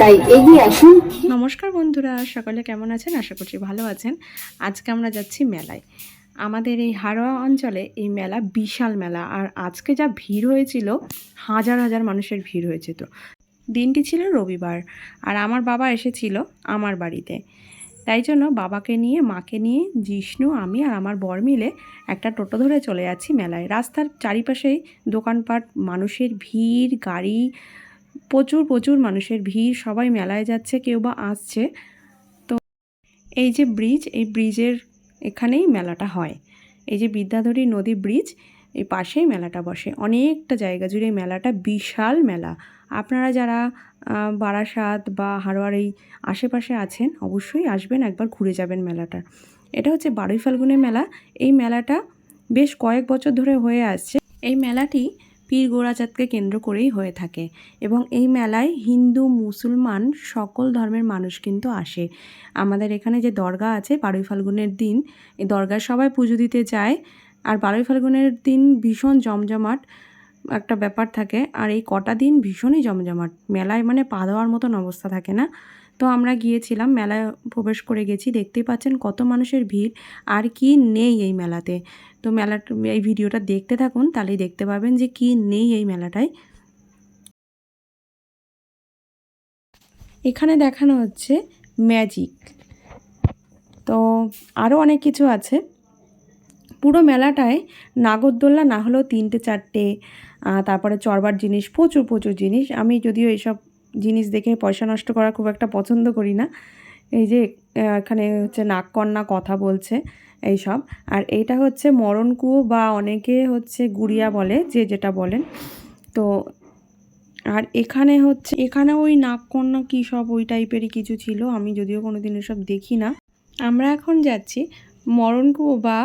তাই এগিয়ে আসুন। নমস্কার বন্ধুরা, সকলে কেমন আছেন? আশা করছি ভালো আছেন। আজকে আমরা যাচ্ছি মেলায়। আমাদের এই হাড়োয়া অঞ্চলে এই মেলা বিশাল মেলা, আর আজকে যা ভিড় হয়েছিল, হাজার হাজার মানুষের ভিড় হয়েছে তো। দিনটি ছিল রবিবার, আর আমার বাবা এসেছিল আমার বাড়িতে। তাই জন্য বাবাকে নিয়ে, মাকে নিয়ে, জিষ্ণু, আমি আর আমার বর মিলে একটা টোটো ধরে চলে যাচ্ছি মেলায়। রাস্তার চারিপাশেই দোকানপাট, মানুষের ভিড়, গাড়ি, প্রচুর প্রচুর মানুষের ভিড়, সবাই মেলায় যাচ্ছে, কেউ বা আসছে। তো এই যে ব্রিজ, এই ব্রিজের এখানেই মেলাটা হয়। এই যে বিদ্যাধরী নদী ব্রিজ এই পাশেই মেলাটা বসে। অনেকটা জায়গা জুড়ে মেলাটা বিশাল মেলা। আপনারা যারা বারাসাত বা হারোয়ার এই আশেপাশে আছেন, অবশ্যই আসবেন, একবার ঘুরে যাবেন মেলাটা। এটা হচ্ছে বারুই ফাল্গুনের মেলা। এই মেলাটা বেশ কয়েক বছর ধরে হয়ে আসছে। এই মেলাটি পীর গোড়াচাঁদকে কেন্দ্র করেই হয়ে থাকে এবং এই মেলায় হিন্দু, মুসলমান সকল ধর্মের মানুষ কিন্তু আসে। আমাদের এখানে যে দরগা আছে বারোই ফাল্গুনের দিন, এই দরগায় সবাই পুজো দিতে যায়। আর বারোই ফাল্গুনের দিন ভীষণ জমজমাট একটা ব্যাপার থাকে। আর এই কটা দিন ভীষণই জমজমাট। মেলায় মানে পা দেওয়ার মতন অবস্থা থাকে না। তো আমরা গিয়েছিলাম, মেলায় প্রবেশ করে গেছি। দেখতেই পাচ্ছেন কত মানুষের ভিড়। আর কি নেই এই মেলাতে। তো মেলাটা এই ভিডিওটা দেখতে থাকুন, তাহলেই দেখতে পাবেন যে কি নেই এই মেলাটায়। এখানে দেখানো হচ্ছে ম্যাজিক। তো আরও অনেক কিছু আছে। পুরো মেলাটায় নাগরদোল্লা না হলেও তিনটে, চারটে তারপরে চড়বার জিনিস, প্রচুর প্রচুর জিনিস। আমি যদিও এইসব জিনিস দেখে পয়সা নষ্ট করা খুব একটা পছন্দ করি না। এই যে এখানে হচ্ছে নাগকন্যা কথা বলছে এইসব। আর এইটা হচ্ছে মরণকুয়ো বা অনেকে হচ্ছে গুড়িয়া বলে, যে যেটা বলেন। তো, আর এখানে হচ্ছে, এখানে ওই নাগকন্যা কী সব ওই টাইপেরই কিছু ছিল? আমি যদিও কোনো দিন এসব দেখি না। আমরা এখন যাচ্ছি মরণকুয়ো বা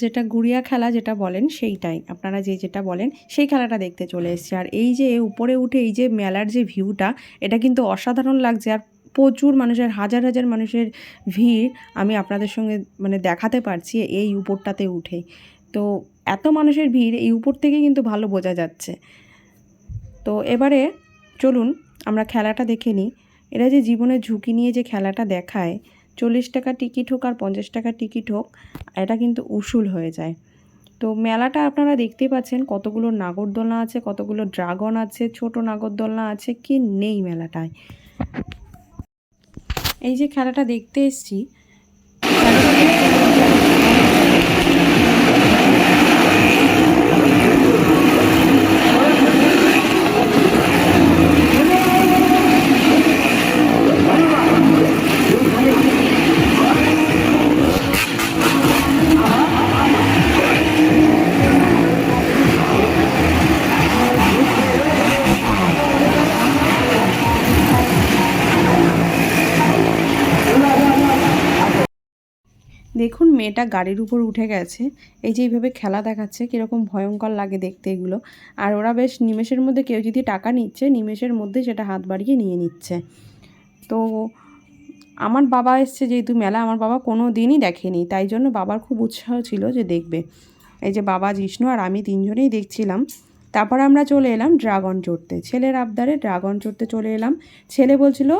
যেটা গুড়িয়া খেলা যেটা বলেন সেইটাই। আপনারা যে যেটা বলেন সেই খেলাটা দেখতে চলে এসেছি। আর এই যে উপরে উঠে এই যে মেলার যে ভিউটা এটা কিন্তু অসাধারণ লাগছে। আর প্রচুর মানুষের হাজার হাজার মানুষের ভিড় আমি আপনাদের সঙ্গে মানে দেখাতে পারছি এই উপরটাতে উঠে। তো এত মানুষের ভিড় এই উপর থেকে কিন্তু ভালো বোঝা যাচ্ছে। তো এবারে চলুন আমরা খেলাটা দেখে নিই। এরা যে জীবনের ঝুঁকি নিয়ে যে খেলাটা দেখায় চল্লিশ টাকা টিকিট হোক আর পঞ্চাশ টাকা টিকিট হোক, এটা কিন্তু উসুল হয়ে যায়। তো মেলাটা আপনারা দেখতেই পাচ্ছেন কতগুলো নাগরদোলনা আছে, কতগুলো ড্রাগন আছে, ছোট নাগরদোলনা আছে, কি নেই মেলাটায়। এই যে খেলাটা দেখতে এসছি দেখুন মেয়েটা গাড়ির উপর উঠে গেছে। এই যে এইভাবে খেলা দেখাচ্ছে, কীরকম ভয়ঙ্কর লাগে দেখতে এগুলো। আর ওরা বেশ নিমেষের মধ্যে কেউ যদি টাকা নিচ্ছে, নিমেষের মধ্যে সেটা হাত বাড়িয়ে নিয়ে নিচ্ছে। তো আমার বাবা এসছে যেহেতু মেলা, আমার বাবা কোনো দিনই দেখেনি। তাই জন্য বাবার খুব উৎসাহ ছিল যে দেখবে। এই যে বাবা, জিষ্ণু আর আমি তিনজনেই দেখছিলাম। তারপর আমরা চলে এলাম ড্রাগন চড়তে। ছেলের আবদারে ড্রাগন চড়তে চলে এলাম। ছেলে বলছিল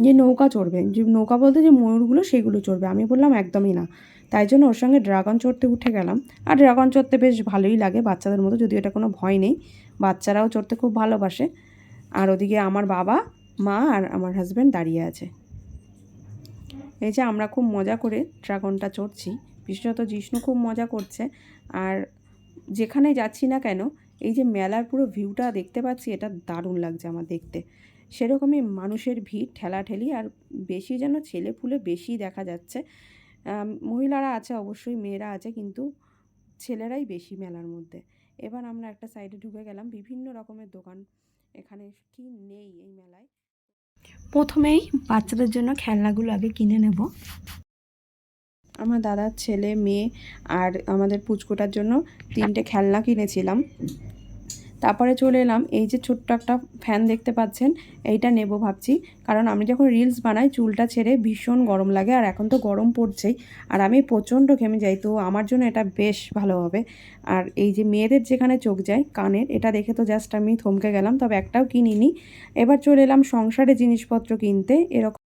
যে নৌকা চড়বে, যে নৌকা বলতে যে ময়ূরগুলো সেগুলো চড়বে। আমি বললাম, একদমই না। তাই জন্য ওর সঙ্গে ড্রাগন চড়তে উঠে গেলাম। আর ড্রাগন চড়তে বেশ ভালোই লাগে বাচ্চাদের মতো, যদিও এটা কোনো ভয় নেই। বাচ্চারাও চড়তে খুব ভালোবাসে। আর ওদিকে আমার বাবা, মা আর আমার হাজব্যান্ড দাঁড়িয়ে আছে। এই যে আমরা খুব মজা করে ড্রাগনটা চড়ছি। বিশেষত জিষ্ণু খুব মজা করছে। আর যেখানে যাচ্ছি না কেন, এই যে মেলার পুরো ভিউটা দেখতে পাচ্ছি, এটা দারুণ লাগছে আমার দেখতে। সেরকমই মানুষের ভিড় ঠেলাঠেলি আর বেশি যেন ছেলে পুলে বেশি দেখা যাচ্ছে। মহিলারা আছে অবশ্যই মেয়েরা আছে কিন্তু ছেলেরাই বেশি মেলার মধ্যে। এবার আমরা একটা সাইডে ঢুকে গেলাম বিভিন্ন রকমের দোকান। এখানে কি নেই এই মেলায়? প্রথমেই বাচ্চাদের জন্য খেলনাগুলো আগে কিনে নেব। আমার দাদার ছেলে মেয়ে আর আমাদের পুচকোটার জন্য তিনটে খেলনা কিনেছিলাম। তারপরে চলে এলাম, এই যে ছোট্ট একটা ফ্যান দেখতে পাচ্ছেন, এইটা নেব ভাবছি। কারণ আমি যখন রিলস বানাই, চুলটা ছেড়ে ভীষণ গরম লাগে, আর এখন তো গরম পড়ছেই। আর আমি প্রচণ্ড ঘেমে যাই, তো আমার জন্য এটা বেশ ভালো হবে। আর এই যে মেয়েদের যেখানে চোখ যায়, কানের, এটা দেখে তো জাস্ট আমি থমকে গেলাম, তবে একটাও কিনিনি। এবার চলে এলাম সংসারে জিনিসপত্র কিনতে, এরকম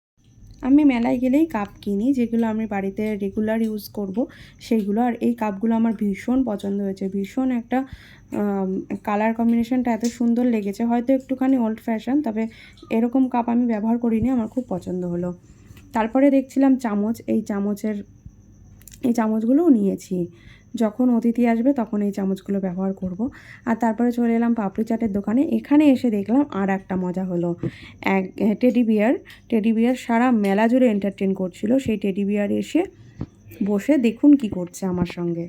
আমি মেলায় গেলেই কাপ কিনি, যেগুলো আমি বাড়িতে রেগুলার ইউজ করব, সেইগুলো। আর এই কাপগুলো আমার ভীষণ পছন্দ হয়েছে। ভীষণ একটা কালার কম্বিনেশনটা এত সুন্দর লেগেছে। হয়তো একটুখানি ওল্ড ফ্যাশন তবে এরকম কাপ আমি ব্যবহার করিনি, আমার খুব পছন্দ হলো। তারপরে দেখছিলাম চামচ, এই চামচের, এই চামচগুলোও নিয়েছি। যখন অতিথি আসবে তখন এই চামচগুলো ব্যবহার করব। আর তারপরে চলে এলাম পাপড়ি চাটের দোকানে। এখানে এসে দেখলাম আর একটা মজা হলো। এক টেডি বিয়ার টেডি বিয়ার সারা মেলা জুড়ে এন্টারটেন করছিল। সেই টেডি বিয়ার এসে বসে দেখুন কি করছে আমার সঙ্গে।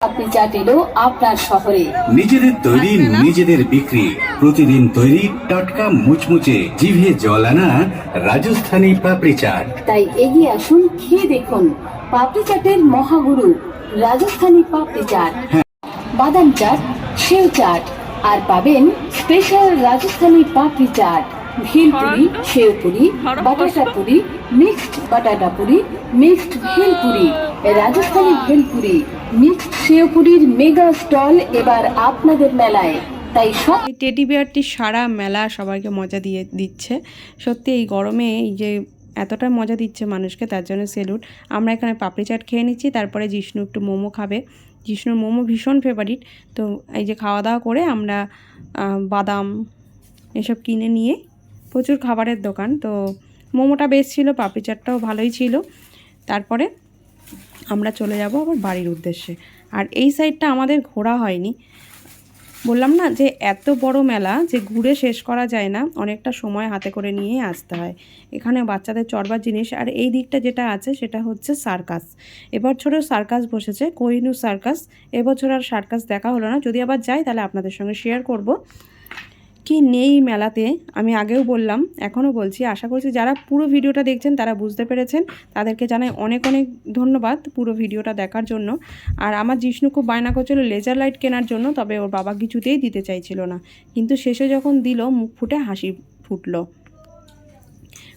আপনি চাট এলো আপনার শহরে। নিজেদের তৈরি নিজেদের বিক্রি। প্রতিদিন তৈরি টাটকা মুচমুচে জিভে জল আনা রাজস্থানী পাপড়ি চাট। তাই এগিয়ে আসুন খেয়ে দেখুন। পাপড়ি চাটের মহাগুরু, রাজস্থানী পাপড়ি চাট। বাদাম চাট, সেও চাট। আর পাবেন special Rajasthani papdi chaat. Bhelpuri sev puri batata puri mixed batata puri mixed bhelpuri Rajasthani bhelpuri mixed sev পুরির mega stall এবার আপনাদের মেলায়। তাই সব টেডি বিয়ারটি সারা মেলা সবাইকে মজা দিয়ে দিচ্ছে। সত্যি এই গরমে এই যে এতটা মজা দিচ্ছে মানুষকে, তার জন্য সেলুট আমরা এখানে পাপড়ি চাট খেয়ে নিচ্ছি, তারপরে জিষ্ণু একটু মোমো খাবে। জিষ্ণুর মোমো ভীষণ ফেভারিট তো এই যে খাওয়া দাওয়া করে আমরা বাদাম এসব কিনে নিয়ে প্রচুর খাবারের দোকান। তো মোমোটা বেশ ছিল, পাপড়ি চাটটাও ভালোই ছিল। তারপরে আমরা চলে যাব আবার বাড়ির উদ্দেশ্যে। আর এই সাইডটা আমাদের ঘোরা হয়নি। বললাম না যে এত বড় মেলা যে ঘুরে শেষ করা যায় না, অনেকটা সময় হাতে করে নিয়ে আসতে হয়। এখানে বাচ্চাদের চড়বার জিনিস, আর এই দিকটা যেটা আছে সেটা হচ্ছে সার্কাস। এবছরও সার্কাস বসেছে কোহিনু সার্কাস? এবছর আর সার্কাস দেখা হলো না। যদি আবার যাই তাহলে আপনাদের সঙ্গে শেয়ার করব। কি নেই মেলাতে, আমি আগেও বললাম, এখনও বলছি, আশা করছি যারা পুরো ভিডিওটা দেখছেন, তারা বুঝতে পেরেছেন। তাদেরকে জানাই অনেক অনেক ধন্যবাদ পুরো ভিডিওটা দেখার জন্য। আর আমার জিষ্ণু খুব বায়না করছিল লেজার লাইট কেনার জন্য, তবে ওর বাবা কিছুতেই দিতে চাইছিল না। কিন্তু শেষে যখন দিল, মুখ ফুটে হাসি ফুটলো।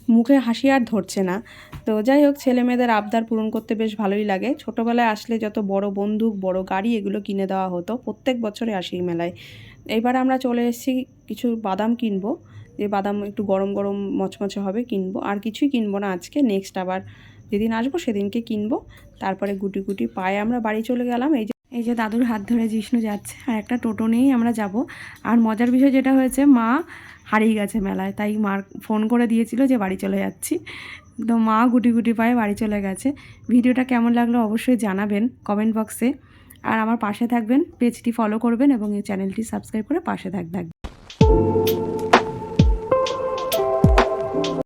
মুখে হাসি আর ধরছে না। তো যাই হোক ছেলে মেয়েদের আবদার পূরণ করতে বেশ ভালোই লাগে। ছোটোবেলায় আসলে যত বড় বন্দুক, বড় গাড়ি এগুলো কিনে দেওয়া হতো, প্রত্যেক বছরে আসি মেলায়। এবার আমরা চলে এসেছি কিছু বাদাম কিনবো। যে বাদাম একটু গরম গরম মচমচে হবে কিনবো। আর কিছুই কিনবো না আজকে নেক্সট আবার যেদিন আসব সেদিনকে কিনবো। তারপরে গুটি গুটি পায়ে আমরা বাড়ি চলে গেলাম। এই যে এই যে দাদুর হাত ধরে জিষ্ণু যাচ্ছে। আর একটা টোটো নিয়েই আমরা যাব। আর মজার বিষয় যেটা হয়েছে, মা হারিয়ে গেছে মেলায়। তাই মার ফোন করে দিয়েছিল যে বাড়ি চলে যাচ্ছি। তো মা গুটি গুটি পায়ে বাড়ি চলে গেছে। ভিডিওটা কেমন লাগল অবশ্যই জানাবেন কমেন্ট বক্সে। আর আমার পাশে থাকবেন পেজটি ফলো করবেন এবং এই চ্যানেলটি সাবস্ক্রাইব করে পাশে থাকবেন।